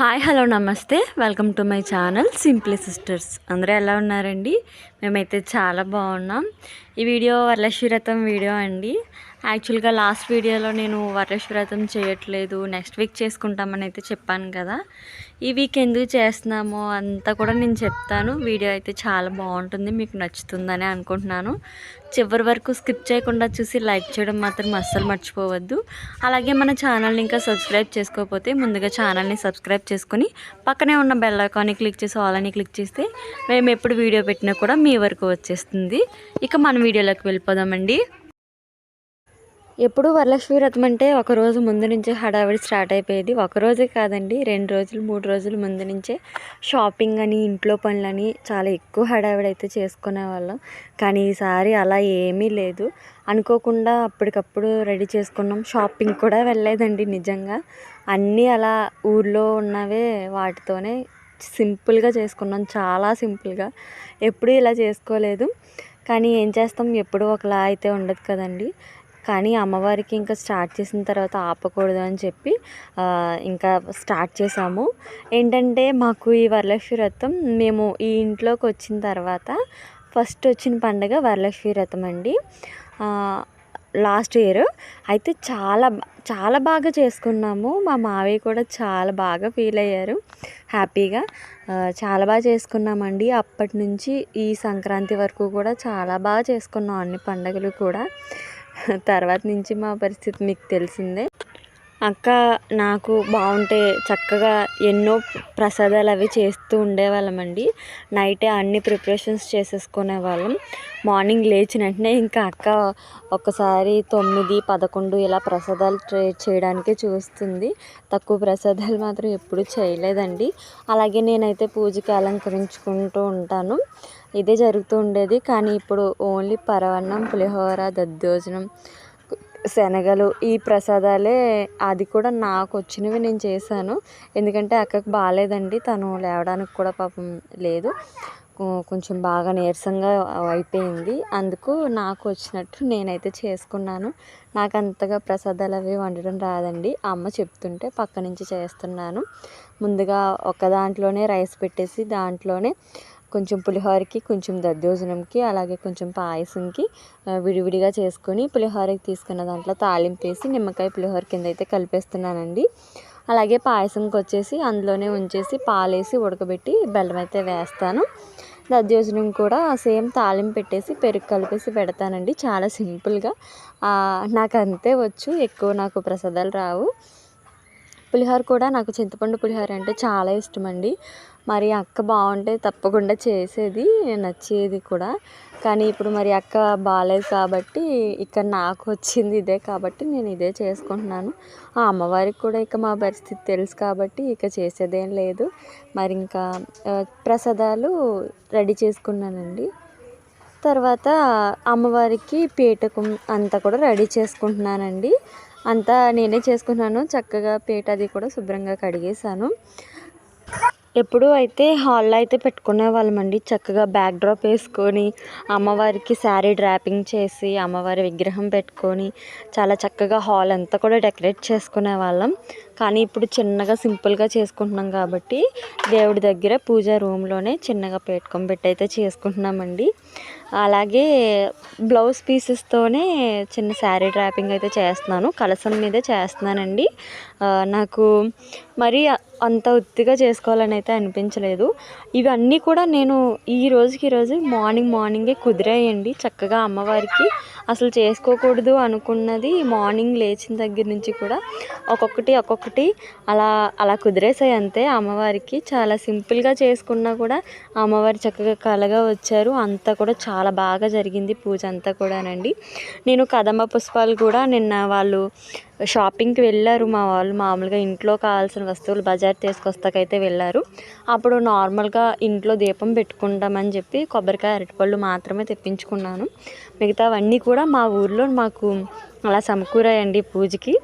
Hi hello నమస్తే. Welcome to my channel simply sisters అందరూ ఎలా ఉన్నారండి? మేమైతే చాలా బాగున్నాం. ఈ వీడియో వరలక్ష్మీరథం వ్రతం వీడియో అండి. యాక్చువల్గా లాస్ట్ వీడియోలో నేను వరలక్ష్మీరథం చేయట్లేదు. నెక్స్ట్ వీక్ చేసుకుంటామని అయితే చెప్పాను కదా. ఈ వీక్ ఎందుకు చేస్తున్నామో అంతా కూడా నేను చెప్తాను. వీడియో అయితే చాలా బాగుంటుంది మీకు నచ్చుతుందని అనుకుంటున్నాను. చివరి వరకు స్కిప్ చేయకుండా చూసి లైక్ చేయడం మాత్రం అస్సలు మర్చిపోవద్దు. అలాగే మన ఛానల్ని ఇంకా సబ్స్క్రైబ్ చేసుకోకపోతే ముందుగా ఛానల్ని సబ్స్క్రైబ్ చేసుకొని పక్కనే ఉన్న బెల్ ఐకాన్ని క్లిక్ చేసి ఆల్ అని క్లిక్ చేస్తే మేము ఎప్పుడు వీడియో పెట్టినా కూడా మీ వరకు వచ్చేస్తుంది. ఇక మన వీడియోలోకి వెళ్ళిపోదామండి. ఎప్పుడు వరలక్ష్మి వ్రతం అంటే ఒక రోజు ముందు నుంచే హడావిడి స్టార్ట్ అయిపోయేది. ఒక రోజే కాదండి రెండు రోజులు మూడు రోజులు ముందు నుంచే షాపింగ్ అని ఇంట్లో పనులని చాలా ఎక్కువ హడావిడి అయితే చేసుకునే వాళ్ళం. కానీ ఈసారి అలా ఏమీ లేదు. అనుకోకుండా అప్పటికప్పుడు రెడీ చేసుకున్నాం. షాపింగ్ కూడా వెళ్ళలేదండి నిజంగా. అన్నీ అలా ఊర్లో ఉన్నవే వాటితోనే సింపుల్గా చేసుకున్నాం. చాలా సింపుల్గా. ఎప్పుడూ ఇలా చేసుకోలేదు. కానీ ఏం చేస్తాం? ఎప్పుడూ ఒకలా అయితే ఉండదు కదండి. కానీ అమ్మవారికి ఇంకా స్టార్ట్ చేసిన తర్వాత ఆపకూడదు అని చెప్పి ఇంకా స్టార్ట్ చేసాము ఏంటంటే మాకు ఈ వరలక్ష్మి వ్రతం మేము ఈ ఇంట్లోకి వచ్చిన తర్వాత ఫస్ట్ వచ్చిన పండగ వరలక్ష్మి వ్రతం అండి. లాస్ట్ ఇయర్ అయితే చాలా చాలా బాగా చేసుకున్నాము. మా మావయ్య కూడా చాలా బాగా ఫీల్ అయ్యారు. హ్యాపీగా చాలా బాగా చేసుకున్నామండి. అప్పటి నుంచి ఈ సంక్రాంతి వరకు కూడా చాలా బాగా చేసుకున్నాం అన్ని పండుగలు కూడా. తర్వాత నుంచి మా పరిస్థితి మీకు తెలిసిందే. అక్క నాకు బాగుంటే చక్కగా ఎన్నో ప్రసాదాలు అవి చేస్తూ ఉండేవాళ్ళమండి. నైటే అన్ని ప్రిపరేషన్స్ చేసేసుకునే వాళ్ళం మార్నింగ్ లేచిన వెంటనే ఇంకా అక్క ఒకసారి తొమ్మిది పదకొండు ఇలా ప్రసాదాలు ట్రై చేయడానికే చూస్తుంది. తక్కువ ప్రసాదాలు మాత్రం ఎప్పుడు చేయలేదండి. అలాగే నేనైతే పూజకి అలంకరించుకుంటూ ఉంటాను. ఇదే జరుగుతూ ఉండేది. కానీ ఇప్పుడు ఓన్లీ పరవన్నం పులిహోర దద్దోజనం శనగలు ఈ ప్రసాదాలే. అది కూడా నాకు వచ్చినవి నేను చేశాను. ఎందుకంటే అక్కకు బాగాలేదండి. తను లేవడానికి కూడా పాపం లేదు. కొంచెం బాగా నీరసంగా అయిపోయింది. అందుకు నాకు వచ్చినట్టు నేనైతే చేసుకున్నాను. నాకు అంతగా ప్రసాదాలు అవి వండడం రాదండి. అమ్మ చెప్తుంటే పక్క నుంచి చేస్తున్నాను. ముందుగా ఒక దాంట్లోనే రైస్ పెట్టేసి దాంట్లోనే కొంచెం పులిహోరకి కొంచెం దద్దోజనంకి అలాగే కొంచెం పాయసంకి విడివిడిగా చేసుకొని పులిహోరకి తీసుకున్న దాంట్లో తాలింపు వేసి నిమ్మకాయ పులిహోర కింద అయితే కలిపేస్తున్నానండి. అలాగే పాయసంకి వచ్చేసి అందులోనే ఉంచేసి పాలేసి ఉడకబెట్టి బెల్లం అయితే వేస్తాను. దద్దోజనం కూడా సేమ్ తాలింపు పెట్టేసి పెరుగు కలిపేసి పెడతానండి చాలా సింపుల్గా. నాకు అంతే వచ్చు ఎక్కువ నాకు ప్రసాదాలు రావు. పులిహోర కూడా నాకు చింతపండు పులిహోర అంటే చాలా ఇష్టం అండి మరి అక్క బాగుంటే తప్పకుండా చేసేది నచ్చేది కూడా. కానీ ఇప్పుడు మరి అక్క బాగాలేదు కాబట్టి ఇక్కడ నాకు వచ్చింది ఇదే కాబట్టి నేను ఇదే చేసుకుంటున్నాను. ఆ అమ్మవారికి కూడా ఇక మా పరిస్థితి తెలుసు కాబట్టి ఇక చేసేదేం లేదు. మరి ఇంకా ప్రసాదాలు రెడీ చేసుకున్నానండి. తర్వాత అమ్మవారికి పీఠకం అంతా కూడా రెడీ చేసుకుంటున్నానండి. అంతా నేనే చేసుకున్నాను. చక్కగా పీట అది కూడా శుభ్రంగా కడిగేసాను ఎప్పుడు అయితే హాల్లో అయితే పెట్టుకునే వాళ్ళమండి చక్కగా బ్యాక్ డ్రాప్ వేసుకొని అమ్మవారికి శారీ డ్రాపింగ్ చేసి అమ్మవారి విగ్రహం పెట్టుకొని చాలా చక్కగా హాల్ అంతా కూడా డెకరేట్ చేసుకునే వాళ్ళం. కానీ ఇప్పుడు చిన్నగా సింపుల్గా చేసుకుంటున్నాం కాబట్టి దేవుడి దగ్గర పూజ రూమ్లోనే చిన్నగా పెట్టుకొని పెట్టి అయితే చేసుకుంటున్నామండి. అలాగే బ్లౌజ్ పీసెస్తోనే చిన్న శారీ డ్రాపింగ్ అయితే చేస్తున్నాను. కలసం మీదే చేస్తున్నానండి. నాకు మరీ అంత ఉత్తిగా చేసుకోవాలని అయితే అనిపించలేదు. ఇవన్నీ కూడా నేను ఈ రోజుకి రోజు మార్నింగ్ మార్నింగే కుదిరాయండి. చక్కగా అమ్మవారికి అసలు చేసుకోకూడదు అనుకున్నది మార్నింగ్ లేచిన దగ్గర నుంచి కూడా ఒక్కొక్కటి ఒక్కొక్కటి అలా అలా కుదిరేసాయి అంతే. అమ్మవారికి చాలా సింపుల్గా చేసుకున్నా కూడా అమ్మవారి చక్కగా కలగా వచ్చారు. అంతా కూడా చాలా బాగా జరిగింది పూజ అంతా కూడానండి. నేను కదంబ పుష్పాలు కూడా నిన్న వాళ్ళు షాపింగ్కి వెళ్ళారు మా వాళ్ళు. మామూలుగా ఇంట్లో కావాల్సిన వస్తువులు బజార్ తీసుకొస్తాకైతే వెళ్ళారు. అప్పుడు నార్మల్గా ఇంట్లో దీపం పెట్టుకుంటామని చెప్పి కొబ్బరికాయ అరటిపళ్ళు మాత్రమే తెప్పించుకున్నాను. మిగతావన్నీ కూడా మా ఊర్లో మాకు అలా సమకూరాయండి పూజకి.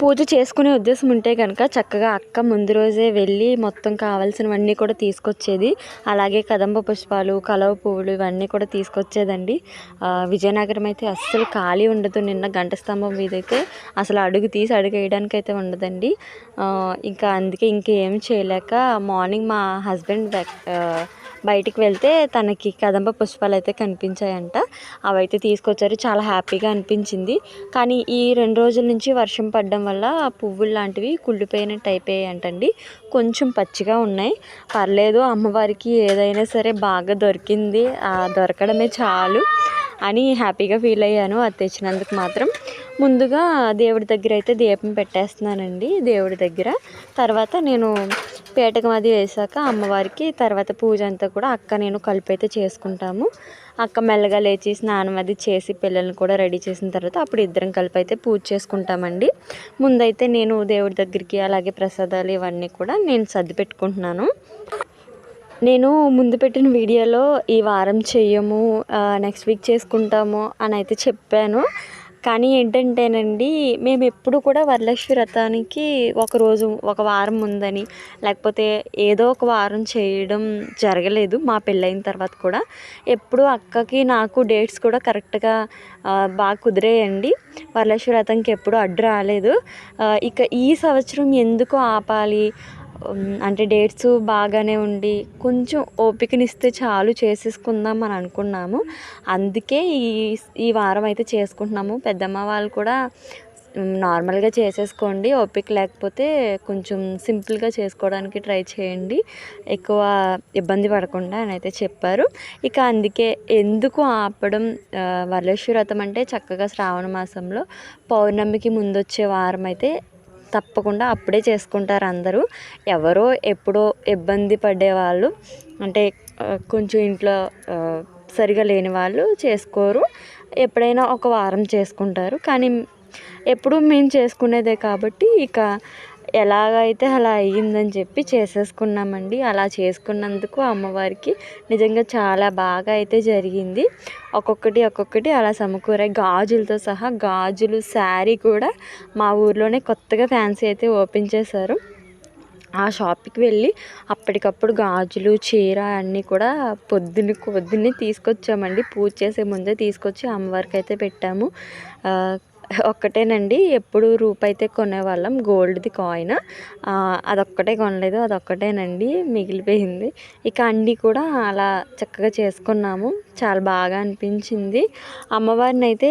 పూజ చేసుకునే ఉద్దేశం ఉంటే కనుక చక్కగా అక్క ముందు రోజే వెళ్ళి మొత్తం కావాల్సినవన్నీ కూడా తీసుకొచ్చేది. అలాగే కదంబ పుష్పాలు కలవ పువ్వులు ఇవన్నీ కూడా తీసుకొచ్చేదండి. విజయనగరం అయితే అస్సలు ఖాళీ ఉండదు. నిన్న గంట స్తంభం మీద అయితే అసలు అడుగు తీసి అడుగు వేయడానికి అయితే ఉండదండి ఇంకా అందుకే ఇంకేం చేయలేక మార్నింగ్ మా హస్బెండ్ బయటికి వెళ్తే తనకి కదంబ పుష్పాలు అయితే కనిపించాయంట. అవైతే తీసుకొచ్చారు. చాలా హ్యాపీగా అనిపించింది. కానీ ఈ రెండు రోజుల నుంచి వర్షం పడడం వల్ల పువ్వులు లాంటివి కుళ్ళిపోయినట్టు అయిపోయాయంటండి. కొంచెం పచ్చిగా ఉన్నాయి. పర్లేదు అమ్మవారికి ఏదైనా సరే బాగా దొరికింది. దొరకడమే చాలు. అని హ్యాపీగా ఫీల్ అయ్యాను. అది తెచ్చినందుకు మాత్రం ముందుగా దేవుడి దగ్గర అయితే దీపం పెట్టేస్తున్నానండి. దేవుడి దగ్గర. తర్వాత నేను పేటకం అది వేసాక అమ్మవారికి తర్వాత పూజ అంతా కూడా అక్క నేను కలిపి అయితే చేసుకుంటాము. అక్క మెల్లగా లేచి స్నానం అది చేసి పిల్లల్ని కూడా రెడీ చేసిన తర్వాత అప్పుడు ఇద్దరం కలిపి అయితే పూజ చేసుకుంటామండి. ముందైతే నేను దేవుడి దగ్గరికి అలాగే ప్రసాదాలు ఇవన్నీ కూడా నేను సర్ది పెట్టుకుంటున్నాను. నేను ముందు పెట్టిన వీడియోలో ఈ వారం చెయ్యము నెక్స్ట్ వీక్ చేసుకుంటాము అని అయితే చెప్పాను. కానీ ఏంటంటేనండి మేము ఎప్పుడు కూడా వరలక్ష్మి వ్రతానికి ఒక రోజు ఒక వారం ఉందని లేకపోతే ఏదో ఒక వారం చేయడం జరగలేదు మా పెళ్ళైన తర్వాత కూడా. ఎప్పుడు అక్కకి నాకు డేట్స్ కూడా కరెక్ట్గా బాగా కుదిరేయండి. వరలక్ష్మి వ్రతంకి ఎప్పుడు అడ్డు రాలేదు. ఇక ఈ సంవత్సరం ఎందుకు ఆపాలి? అంటే డేట్స్ బాగానే ఉండి కొంచెం ఓపికనిస్తే చాలు చేసేసుకుందాం అని అనుకున్నాము. అందుకే ఈ ఈ వారం అయితే చేసుకుంటున్నాము. పెద్దమ్మ వాళ్ళు కూడా నార్మల్గా చేసేసుకోండి. ఓపిక లేకపోతే కొంచెం సింపుల్గా చేసుకోవడానికి ట్రై చేయండి. ఎక్కువ ఇబ్బంది పడకుండా అని అయితే చెప్పారు. ఇక అందుకే ఎందుకు ఆపడం ఆ, వరలక్ష్మి వ్రతం అంటే చక్కగా శ్రావణ మాసంలో పౌర్ణమికి ముందు వచ్చే వారం అయితే తప్పకుండా అప్పుడే చేసుకుంటారు అందరూ. ఎవరో ఎప్పుడో ఇబ్బంది పడేవాళ్ళు అంటే కొంచెం ఇంట్లో సరిగా లేని వాళ్ళు చేసుకోరు. ఎప్పుడైనా ఒక వారం చేసుకుంటారు. కానీ ఎప్పుడు మేము చేసుకునేదే కాబట్టి ఇక ఎలాగైతే అలా అయ్యిందని చెప్పి చేసేసుకున్నామండి. అలా చేసుకున్నందుకు అమ్మవారికి నిజంగా చాలా బాగా అయితే జరిగింది. ఒక్కొక్కటి ఒక్కొక్కటి అలా సమకూరాయి. గాజులతో సహా గాజులు శారీ కూడా మా ఊర్లోనే కొత్తగా ఫ్యాన్సీ అయితే ఓపెన్ చేశారు. ఆ షాప్కి వెళ్ళి అప్పటికప్పుడు గాజులు చీర అన్నీ కూడా పొద్దున్న పొద్దున్నే తీసుకొచ్చామండి. పూజ చేసే ముందే తీసుకొచ్చి అమ్మవారికి అయితే పెట్టాము ఒక్కటేనండి. ఎప్పుడు రూపాయితే అయితే కొనేవాళ్ళం గోల్డ్ది కాయిన్. అదొక్కటే కొనలేదు అదొక్కటేనండి మిగిలిపోయింది. ఇక అన్నీ కూడా అలా చక్కగా చేసుకున్నాము. చాలా బాగా అనిపించింది. అమ్మవారిని అయితే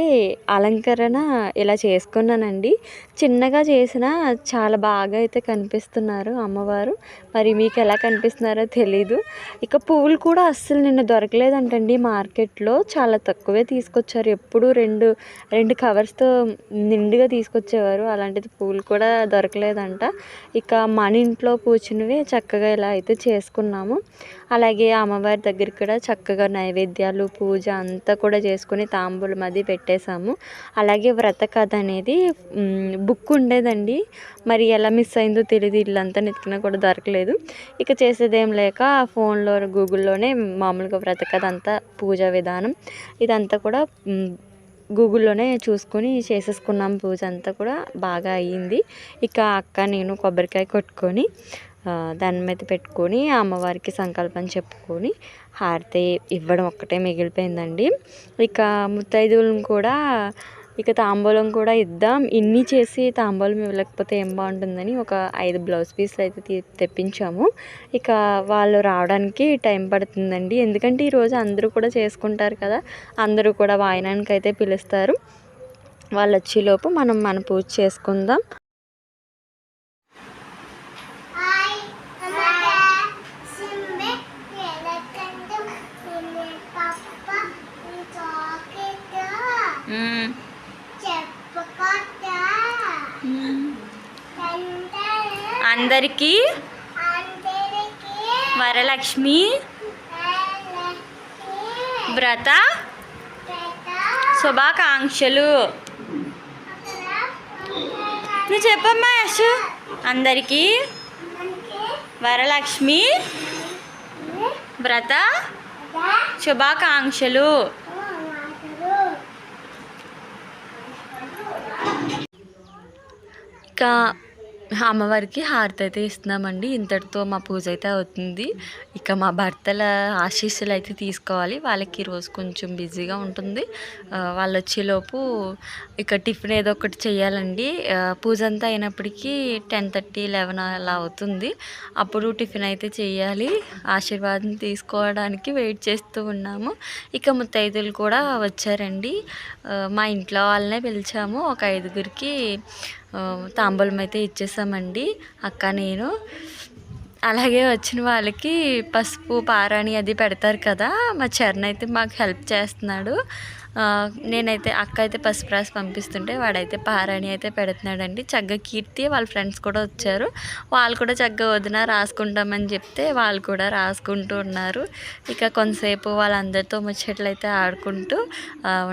అలంకరణ ఇలా చేసుకున్నానండి. చిన్నగా చేసిన చాలా బాగా అయితే కనిపిస్తున్నారు అమ్మవారు. మరి మీకు ఎలా కనిపిస్తున్నారో తెలీదు. ఇక పువ్వులు కూడా అస్సలు నిన్న దొరకలేదంటండి మార్కెట్లో. చాలా తక్కువే తీసుకొచ్చారు. ఎప్పుడు రెండు రెండు కవర్స్తో నిండుగా తీసుకొచ్చేవారు. అలాంటిది పూలు కూడా దొరకలేదంట. ఇక మన ఇంట్లో పూచినవి చక్కగా ఇలా అయితే చేసుకున్నాము. అలాగే అమ్మవారి దగ్గర కూడా చక్కగా నైవేద్యాలు పూజ అంతా కూడా చేసుకుని తాంబూలం అది పెట్టేశాము. అలాగే వ్రత కథ అనేది బుక్ ఉండేదండి. మరి ఎలా మిస్ అయిందో తెలియదు ఇల్లంతా నెత్తికినా కూడా దొరకలేదు. ఇక చేసేదేం లేక ఫోన్లో గూగుల్లోనే మామూలుగా బ్రతకదంతా పూజ పూజా విధానం. ఇదంతా కూడా గూగుల్లోనే చూసుకొని చేసేసుకున్నాం పూజ అంతా కూడా బాగా అయ్యింది. ఇక అక్క నేను కొబ్బరికాయ కొట్టుకొని దాని మీద పెట్టుకొని అమ్మవారికి సంకల్పం చెప్పుకొని హారతి ఇవ్వడం ఒక్కటే మిగిలిపోయిందండి. ఇక ముత్తైదువులను కూడా ఇక తాంబూలం కూడా ఇద్దాం. ఇన్ని చేసి తాంబూలం ఇవ్వలేకపోతే ఏం బాగుంటుందని ఒక ఐదు బ్లౌజ్ పీస్లు అయితే తీ- తెప్పించాము. ఇక వాళ్ళు రావడానికి టైం పడుతుందండి. ఎందుకంటే ఈరోజు అందరూ కూడా చేసుకుంటారు కదా అందరూ కూడా వాయనానికి అయితే పిలుస్తారు. వాళ్ళు వచ్చేలోపు మనం మన పూజ చేసుకుందాం. హాయ్ అందరికీ వరలక్ష్మి వ్రత శుభాకాంక్షలు. నువ్వు చెప్పమ్మా యశ్. అందరికీ వరలక్ష్మి వ్రత శుభాకాంక్షలు. ఇక అమ్మవారికి హారతి అయితే ఇస్తున్నామండి. ఇంతటితో మా పూజ అయితే అవుతుంది. ఇక మా భర్తల ఆశీస్సులు అయితే తీసుకోవాలి. వాళ్ళకి ఈరోజు కొంచెం బిజీగా ఉంటుంది. వాళ్ళు వచ్చేలోపు ఇక టిఫిన్ ఏదో ఒకటి చేయాలండి. పూజ అంతా అయినప్పటికీ టెన్ థర్టీ లెవెన్ అలా అవుతుంది. అప్పుడు టిఫిన్ అయితే చేయాలి. ఆశీర్వాదం తీసుకోవడానికి వెయిట్ చేస్తూ ఉన్నాము. ఇక ముత్తైదులు కూడా వచ్చారండి. మా ఇంట్లో వాళ్ళనే పిలిచాము. ఒక ఐదుగురికి తాంబూలం అయితే ఇచ్చేసామండి. అక్క నేను. అలాగే వచ్చిన వాళ్ళకి పసుపు పారాణి అది పెడతారు కదా మా చరణ్ అయితే మాకు హెల్ప్ చేస్తున్నాడు. నేనైతే అక్క అయితే పసుపు రాసి పంపిస్తుంటే వాడైతే పారాణి అయితే పెడుతున్నాడండి. చక్కగా కీర్తి వాళ్ళ ఫ్రెండ్స్ కూడా వచ్చారు. వాళ్ళు కూడా చక్కగా వదిన రాసుకుంటామని చెప్తే వాళ్ళు కూడా రాసుకుంటూ ఉన్నారు. ఇక కొంతసేపు వాళ్ళందరితో ముచ్చట్లు అయితే ఆడుకుంటూ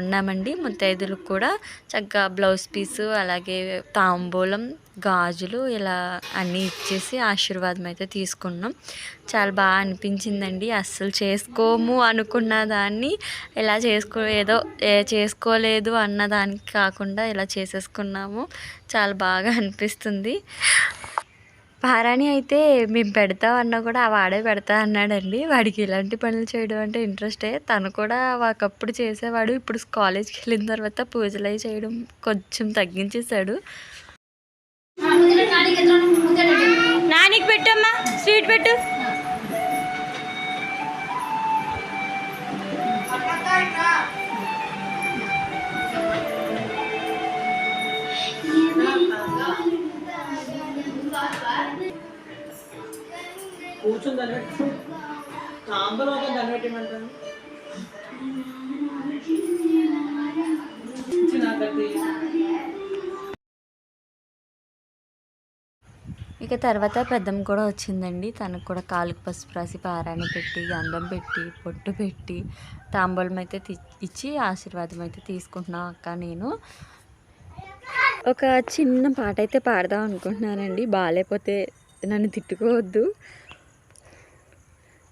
ఉన్నామండి. ముత్తైదులకు కూడా చక్కగా బ్లౌజ్ పీసు అలాగే తాంబూలం గాజులు ఇలా అన్నీ ఇచ్చేసి ఆశీర్వాదం అయితే తీసుకున్నాం. చాలా బాగా అనిపించిందండి. అస్సలు చేసుకోము అనుకున్న దాన్ని ఇలా చేసుకో ఏదో ఏ చేసుకోలేదు అన్న దానికి కాకుండా ఇలా చేసేసుకున్నాము. చాలా బాగా అనిపిస్తుంది. పారాణి అయితే మేము పెడతాం అన్నా కూడా వాడే పెడతా అన్నాడండి. వాడికి ఇలాంటి పనులు చేయడం అంటే ఇంట్రెస్టే. తను కూడా ఒకప్పుడు చేసేవాడు. ఇప్పుడు కాలేజ్కి వెళ్ళిన తర్వాత పూజలు అవి చేయడం కొంచెం తగ్గించేశాడు. నానికి పెట్టమ్మా. స్వీట్ పెట్టు. కూర్చుని దాన్ని పెట్టి. తాంబూలం దాన్ని పెట్టమంటాను ఇక తర్వాత పెద్దమ్మ కూడా వచ్చిందండి. తనకు కూడా కాలుకి పసుపు రాసి పారాన్ని పెట్టి గంధం పెట్టి పొట్టు పెట్టి తాంబూలం అయితే ఇచ్చి ఆశీర్వాదం అయితే తీసుకుంటున్నాం అక్క నేను. ఒక చిన్న పాట అయితే పాడదాం అనుకుంటున్నానండి. బాగాలేకపోతే నన్ను తిట్టుకోవద్దు.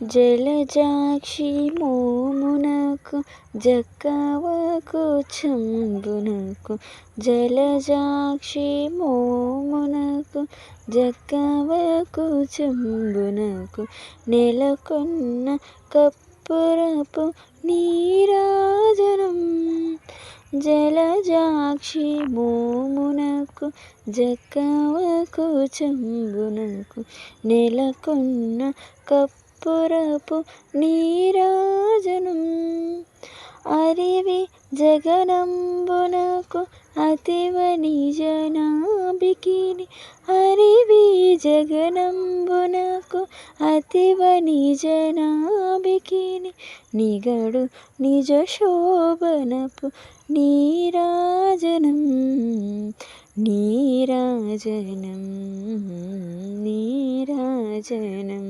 జలజాక్షి మోమునకు జక్కవకు చంబునకు జలజాక్షి మోమునకు జక్కవకు చంబునకు నెలకొన్న కప్పురపు నీరాజనం. జలజాక్షి మోమునకు జక్కవకు చంబునకు నెలకొన్న పురపు నీరాజను. అరివి జగనంబునకు అతివ నిజనాభికిని అరివి జగనంబునకు అతివ నిజనాభికిని నిగడు నిజ శోభనపు నీరాజనం. నీరాజనం నీరాజనం.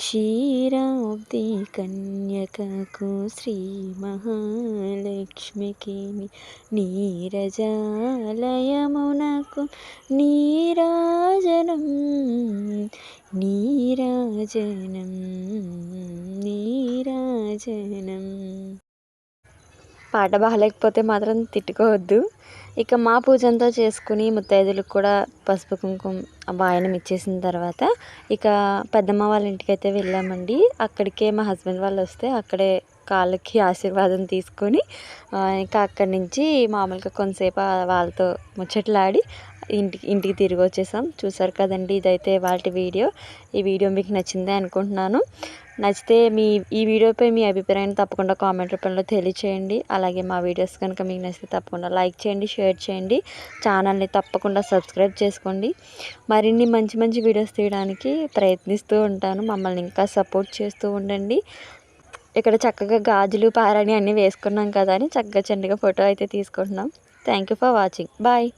క్షీరాబ్ది కన్యకకు శ్రీ మహాలక్ష్మికి నీరజాలయమునకు నీరాజనం నీరాజనం నీరాజనం. పాట బాగాలేకపోతే మాత్రం తిట్టుకోవద్దు. ఇక మా పూజ అంతా చేసుకుని ముత్తైదులకు కూడా పసుపు కుంకుమ వాయనం ఇచ్చేసిన తర్వాత ఇక పెద్దమ్మ వాళ్ళ ఇంటికి అయితే వెళ్ళామండి. అక్కడికే మా హస్బెండ్ వాళ్ళు వస్తే అక్కడే కాళ్ళకి ఆశీర్వాదం తీసుకొని ఇంకా అక్కడి నుంచి మామూలుగా కొంతసేపు వాళ్ళతో ముచ్చట్లాడి ఇంటికి ఇంటికి తిరిగి వచ్చేసాం చూసారు కదండి ఇదైతే వాళ్ళ వీడియో. ఈ వీడియో మీకు నచ్చిందే అనుకుంటున్నాను. నచ్చితే మీ ఈ వీడియోపై మీ అభిప్రాయాన్ని తప్పకుండా కామెంట్ రూపంలో తెలియచేయండి. అలాగే మా వీడియోస్ కనుక మీకు నచ్చితే తప్పకుండా లైక్ చేయండి షేర్ చేయండి ఛానల్ని తప్పకుండా సబ్స్క్రైబ్ చేసుకోండి. మరిన్ని మంచి మంచి వీడియోస్ తీయడానికి ప్రయత్నిస్తూ ఉంటాను. మమ్మల్ని ఇంకా సపోర్ట్ చేస్తూ ఉండండి. ఇక్కడ చక్కగా గాజులు పారని అన్నీ వేసుకున్నాం కదా అని చక్కగా చండిగా ఫోటో అయితే తీసుకుంటున్నాం. Thank you for watching bye